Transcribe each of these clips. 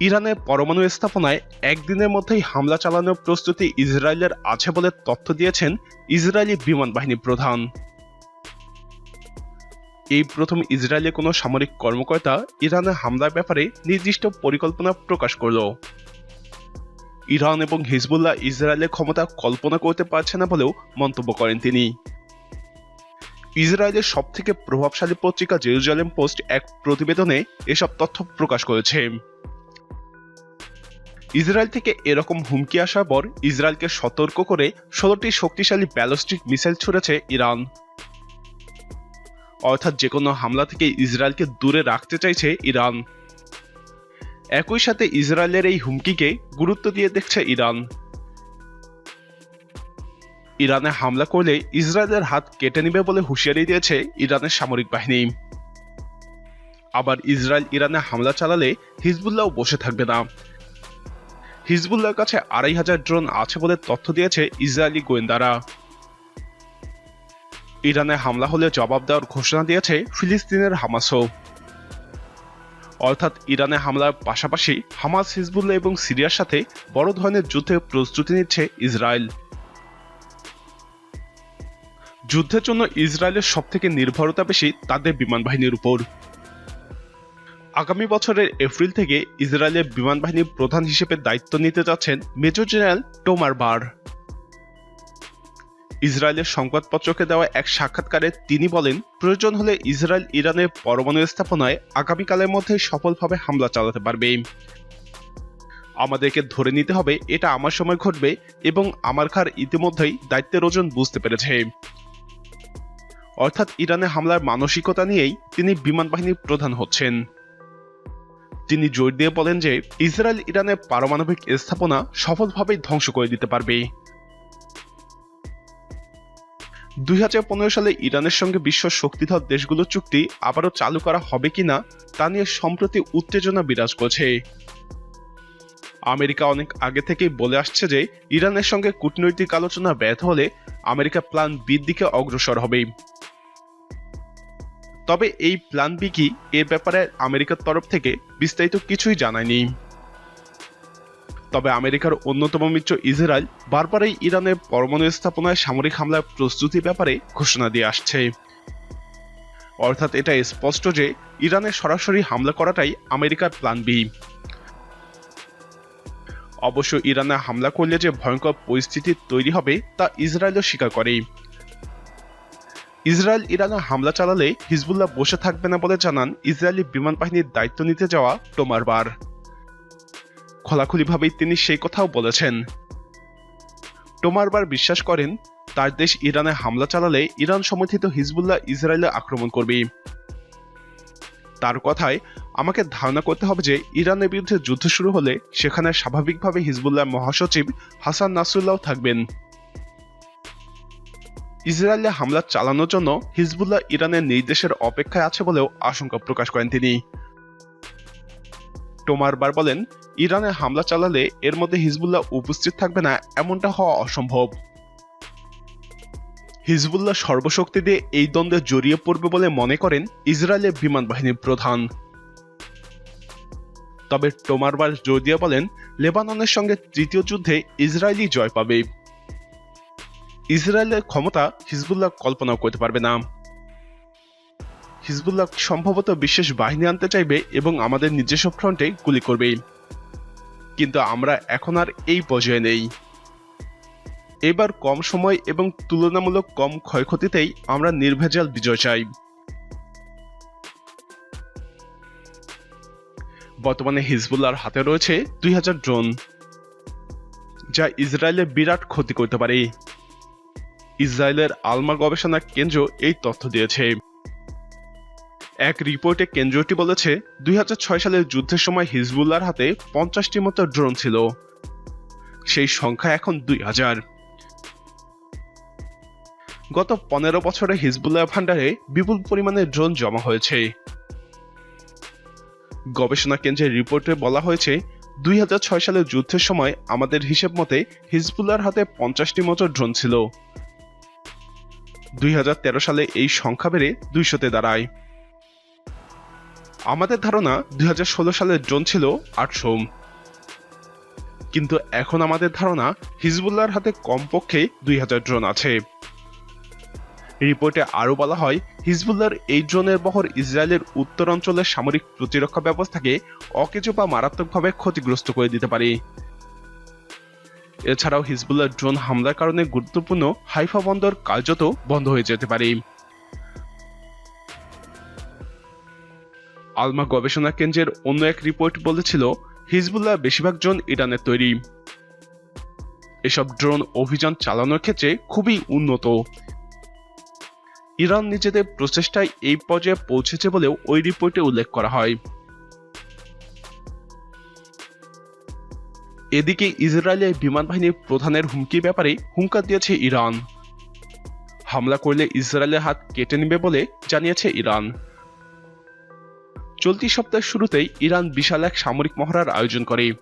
ইরানের পরমাণু স্থাপনায় একদিনের মধ্যেই হামলা চালানোর প্রস্তুতি ইসরায়েলের আছে বলে তথ্য দিয়েছেন ইসরায়েলি বিমান বাহিনী প্রধান। এই প্রথম ইসরায়েলে কোনো সামরিক কর্মকর্তা ইরানের হামলার ব্যাপারে নির্দিষ্ট পরিকল্পনা প্রকাশ করল। ইরান এবং হিজবুল্লাহ ইসরায়েলের ক্ষমতা কল্পনা করতে পারছে না বলেও মন্তব্য করেন তিনি। ইসরায়েলের সবথেকে প্রভাবশালী পত্রিকা জেরুজালেম পোস্ট এক প্রতিবেদনে এসব তথ্য প্রকাশ করেছে। ইসরায়েল থেকে এরকম হুমকি আসার পর ইসরায়েলকে সতর্ক করে ষোলোটি শক্তিশালী ব্যালিস্টিক মিসাইল ছুড়েছে ইরান। অর্থাৎ যে কোনো হামলা থেকে ইসরায়েলকে দূরে রাখতে চাইছে ইরান। একই সাথে ইসরায়েলের এই হুমকিকে গুরুত্ব দিয়ে দেখছে ইরান। ইরানে হামলা করলে ইসরায়েলের হাত কেটে নেবে বলে হুঁশিয়ারি দিয়েছে ইরানের সামরিক বাহিনী। আবার ইসরায়েল ইরানে হামলা চালালে হিজবুল্লাহ বসে থাকবে না। হিজবুল্লাহর কাছে আড়াই হাজার ড্রোন আছে বলে তথ্য দিয়েছে ইসরায়েলি গোয়েন্দারা। ইরানে হামলা হলে জবাব দেওয়ার ঘোষণা দিয়েছে ফিলিস্তিনের হামাসও। অর্থাৎ ইরানে হামলার পাশাপাশি হামাস, হিজবুল্লাহ এবং সিরিয়ার সাথে বড় ধরনের যুদ্ধে প্রস্তুতি নিচ্ছে ইসরায়েল। যুদ্ধের জন্য ইসরায়েলের সবথেকে নির্ভরতা বেশি তাদের বিমান বাহিনীর উপর। আগামী বছরের এপ্রিল থেকে ইসরায়েলের বিমান বাহিনীর প্রধান হিসেবে দায়িত্ব নিতে যাচ্ছেন মেজর জেনারেল টোমার বার। ইসরায়েলের সংবাদপত্রকে দেওয়া এক সাক্ষাৎকারে তিনি বলেন, প্রয়োজন হলে ইসরায়েল ইরানের পরমাণু স্থাপনায় আগামীকালের মধ্যে সফলভাবে হামলা চালাতে পারবে। আমাদেরকে ধরে নিতে হবে এটা আমার সময় ঘটবে এবং আমার খার ইতিমধ্যেই দায়িত্বের ওজন বুঝতে পেরেছে। অর্থাৎ ইরানে হামলার মানসিকতা নিয়েই তিনি বিমান বাহিনীর প্রধান হচ্ছেন। তিনি জোর দিয়ে বলেন যে ইসরায়েল ইরানের পারমাণবিক স্থাপনা সফলভাবে ধ্বংস করে দিতে পারবে। দু হাজার পনেরো সালে ইরানের সঙ্গে বিশ্ব শক্তিধর দেশগুলোর চুক্তি আবারও চালু করা হবে কিনা তা নিয়ে সম্প্রতি উত্তেজনা বিরাজ করছে। আমেরিকা অনেক আগে থেকেই বলে আসছে যে ইরানের সঙ্গে কূটনৈতিক আলোচনা ব্যর্থ হলে আমেরিকা প্ল্যান বির দিকে অগ্রসর হবে। তবে এই প্ল্যান বি কি এ ব্যাপারে আমেরিকার তরফ থেকে বিস্তারিত কিছুই জানায়নি তবে আমেরিকার অন্যতম মিত্র ইসরায়েল বারবারই ইরানের পরমাণু স্থাপনায় সামরিক হামলার প্রস্তুতি ব্যাপারে ঘোষণা দিয়ে আসছে। অর্থাৎ এটা স্পষ্ট যে ইরানে সরাসরি হামলা করাটাই আমেরিকার প্ল্যান বি অবশ্য ইরানে হামলা করলে যে ভয়ঙ্কর পরিস্থিতি তৈরি হবে তা ইসরায়েলও স্বীকার করে। ইসরায়েল ইরানে হামলা চালালে হিজবুল্লাহ বসে থাকবে না বলে জানান ইসরায়েলি বিমান বাহিনীর দায়িত্ব নিতে যাওয়া টোমার বার। খোলাখুলিভাবেই তিনি সেই কথাও বলেছেন। টোমারবার বিশ্বাস করেন, তার দেশ ইরানে হামলা চালালে ইরান সমর্থিত হিজবুল্লাহ ইসরায়েলে আক্রমণ করবে। তার কথায়, আমাকে ধারণা করতে হবে যে ইরানের বিরুদ্ধে যুদ্ধ শুরু হলে সেখানে স্বাভাবিকভাবে হিজবুল্লাহ মহাসচিব হাসান নাসরুল্লাহ থাকবেন। ইসরায়েলে হামলা চালানোর জন্য হিজবুল্লাহ ইরানের নির্দেশের অপেক্ষায় আছে বলেও আশঙ্কা প্রকাশ করেন তিনি। টোমার বার বলেন, ইরানে হামলা চালালে এর মধ্যে হিজবুল্লাহ উপস্থিত থাকবে না এমনটা হওয়া অসম্ভব। হিজবুল্লাহ সর্বশক্তি দিয়ে এই দ্বন্দ্বে জড়িয়ে পড়বে বলে মনে করেন ইসরায়েলের বিমান বাহিনীর প্রধান। তবে টোমারবার জোর দিয়ে বলেন, লেবাননের সঙ্গে তৃতীয় যুদ্ধে ইসরায়েলই জয় পাবে। ইসরায়েলের ক্ষমতা হিজবুল্লাহ কল্পনাও করতে পারবে না। হিজবুল্লাহ সম্ভবত বিশেষ বাহিনী আনতে চাইবে এবং আমাদের নিজস্ব ফ্রন্টে গুলি করবে? কিন্তু আমরা এখন আর এই পর্যায়ে নেই। এবার কম সময় এবং তুলনামূলক কম ক্ষয়ক্ষতিতেই আমরা নির্ভেজাল বিজয় চাই। বর্তমানে হিজবুল্লাহর হাতে রয়েছে দুই হাজার ড্রোন, যা ইসরায়েলের বিরাট ক্ষতি করতে পারে। ইসরায়েলের আলমা গবেষণা কেন্দ্র এই তথ্য দিয়েছে। এক রিপোর্টে কেন্দ্রটি বলেছে, দুই হাজার ছয় সালের যুদ্ধের সময় হিজবুল্লার হাতে পঞ্চাশটি মতো ড্রোন ছিল। সেই সংখ্যা এখন দুই হাজার। গত পনেরো বছরে হিজবুল্লাহ ভান্ডারে বিপুল পরিমাণে ড্রোন জমা হয়েছে। গবেষণা কেন্দ্রের রিপোর্টে বলা হয়েছে, দুই হাজার ছয় সালের যুদ্ধের সময় আমাদের হিসেব মতে হিজবুল্লার হাতে পঞ্চাশটি মতো ড্রোন ছিল। দুই হাজার তেরো সালে এই সংখ্যা বেড়ে দুইশোতে দাঁড়ায়। আমাদের ধারণা দুই সালের ড্রোন ছিল আটশো। কিন্তু এখন আমাদের ধারণা হিজবুল্লাহর হাতে কমপক্ষে দুই হাজার ড্রোন আছে। রিপোর্টে আরও বলা হয়, হিজবুল্লাহর এই ড্রোনের বহর ইসরায়েলের উত্তরাঞ্চলের সামরিক প্রতিরক্ষা ব্যবস্থাকে অকেজো বা মারাত্মকভাবে ক্ষতিগ্রস্ত করে দিতে পারে। এছাড়াও হিজবুল্লাহ ড্রোন হামলার কারণে গুরুত্বপূর্ণ হাইফা বন্দর কার্যত বন্ধ হয়ে যেতে পারে। আলমা গবেষণা কেন্দ্রের অন্য এক রিপোর্ট বলেছিল, হিজবুল্লাহ বেশিরভাগ ড্রোন ইরানের তৈরি। এসব ড্রোন অভিযান চালানোর ক্ষেত্রে খুবই উন্নত। ইরান নিজেদের প্রচেষ্টায় এই পর্যায়ে পৌঁছেছে বলেও ওই রিপোর্টে উল্লেখ করা হয়। এদিকে ইসরায়েলের বিমান বাহিনীর প্রধানের হুমকির ব্যাপারে হুঙ্কার দিয়েছে ইরান। হামলা করলে ইসরায়েলের হাত কেটে নেবে বলে জানিয়েছে ইরান। চলতি সপ্তাহের শুরুতেই ইরান বিশাল এক সামরিক মহড়ার আয়োজন করে।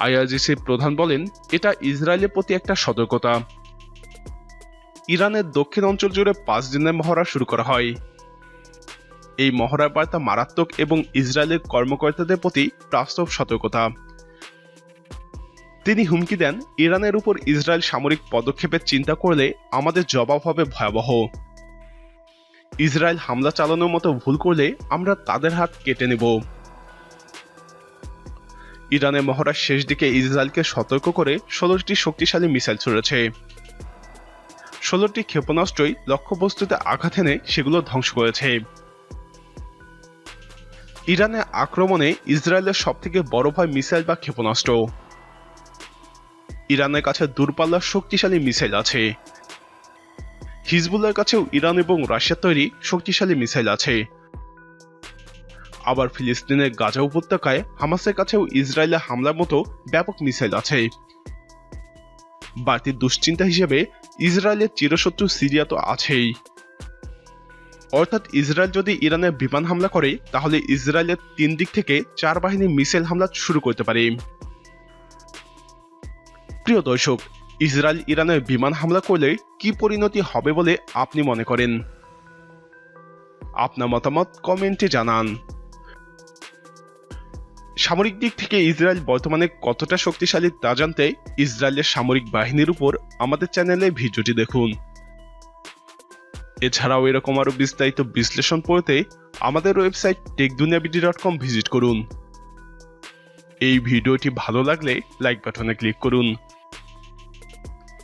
আইআরজিসির প্রধান বলেন, এটা ইসরায়েলের প্রতি একটা সতর্কতা। ইরানের দক্ষিণ অঞ্চল জুড়ে পাঁচ দিনের মহড়া শুরু করা হয়। এই মহড়ার বার্তা মারাত্মক এবং ইসরায়েলের কর্মকর্তাদের প্রতি বাস্তব সতর্কতা। তিনি হুমকি দেন ইরানের উপর ইসরায়েল সামরিক পদক্ষেপের চিন্তা করলে আমাদের জবাব হবে ভয়াবহ। ইসরায়েল হামলা চালানোর মতো ভুল করলে আমরা তাদের হাত কেটে নেব। ইরানের মহড়ার শেষ দিকে ইসরায়েলকে সতর্ক করে ষোলোটি শক্তিশালী মিসাইল ছড়েছে। ষোলোটি ক্ষেপণাস্ত্রই লক্ষ্যবস্তুতে আঘাত এনে সেগুলো ধ্বংস করেছে। ইরানের আক্রমণে ইসরায়েলের সবথেকে বড় ভয় মিসাইল বা ক্ষেপণাস্ত্র। ইরানের কাছে দূরপাল্লার শক্তিশালী মিসাইল আছে। হিজবুল্লার কাছেও ইরান এবং রাশিয়ার তৈরি শক্তিশালী মিসাইল আছে। আবার ফিলিস্তিনের গাজা উপত্যকায় হামাসের কাছেও ইসরায়েলের হামলার মতো ব্যাপক মিসাইল আছে। বাড়তি দুশ্চিন্তা হিসেবে ইসরায়েলের চিরশত্রু সিরিয়া তো আছেই। অর্থাৎ ইসরায়েল যদি ইরানের বিমান হামলা করে, তাহলে ইসরায়েলের তিন দিক থেকে চার বাহিনী মিসাইল হামলা শুরু করতে পারে। প্রিয় দর্শক, ইসরায়েল ইরানের বিমান হামলা করলে কি পরিণতি হবে বলে আপনি মনে করেন? আপনার মতামত কমেন্টে জানান। সামরিক দিক থেকে ইসরায়েল বর্তমানে কতটা শক্তিশালী তা জানতে ইসরায়েলের সামরিক বাহিনীর উপর আমাদের চ্যানেলে ভিডিওটি দেখুন। এছাড়াও এরকম আরও বিস্তারিত বিশ্লেষণ পড়তে আমাদের website Techduniyabd dot com visit করুন। এই ভিডিওটি ভালো লাগলে লাইক বাটনে ক্লিক করুন।